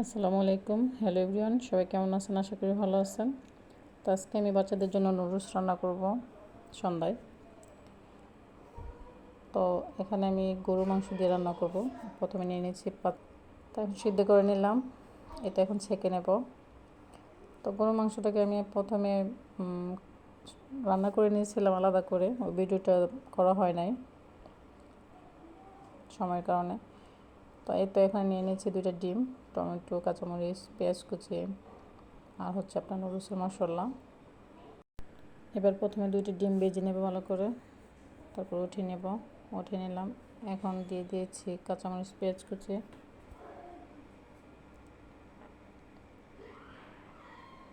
আসসালামু আলাইকুম। Hello everyone সবাই কেমন আছেন? আশা করি ভালো আছেন। তো আজকে আমি বাচ্চাদের জন্য নুডলস রান্না করব সন্ধ্যায়। তো এখানে আমি গরু মাংস দিয়ে রান্না করব। প্রথমে নিয়ে নিয়েছি পাত তারপর সিদ্ধ করে নিলাম। এটা এখন ছেঁকে নেব। তো গরু মাংসটাকে আমি প্রথমে রান্না করে নিয়েছিলাম আলাদা করে। ওই ভিডিওটা করা হয় নাই সময়ের কারণে। তো এই তো এখানে নিয়ে নিয়েছি দুইটা ডিম, টমেটো, কাঁচামরিচ, পেঁয়াজ কুচি আর হচ্ছে আপনার নুডলসের মশলা। এবার প্রথমে দুইটি ডিম বেজে নেব ভালো করে। তারপর উঠিয়ে নেব, উঠে নিলাম। এখন দিয়ে দিয়েছি কাঁচামরিচ, পেঁয়াজ কুচি।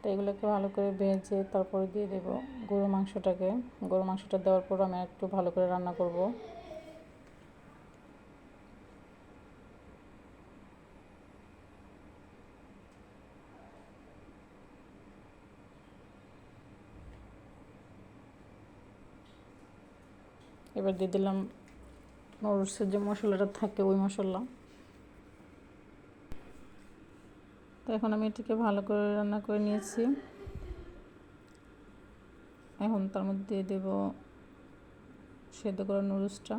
তো এগুলোকে ভালো করে ভেজে তারপরে দিয়ে দেব গরু মাংসটাকে। গরু মাংসটা দেওয়ার পর আমি একটু ভালো করে রান্না করব। এবার দিয়ে দিলাম নরসের যে মশলাটা থাকে ওই মশলা। তো এখন আমি এটিকে ভালো করে রান্না করে নিয়েছি। এখন তার মধ্যে দিয়ে দেবো সেদ্ধ করা নুডলসটা।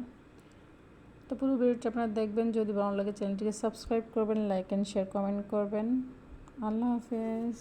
তো পুরো ভিডিওটা আপনারা দেখবেন, যদি ভালো লাগে চ্যানেলটিকে সাবস্ক্রাইব করবেন, লাইক অ্যান্ড শেয়ার কমেন্ট করবেন। আল্লাহ হাফেজ।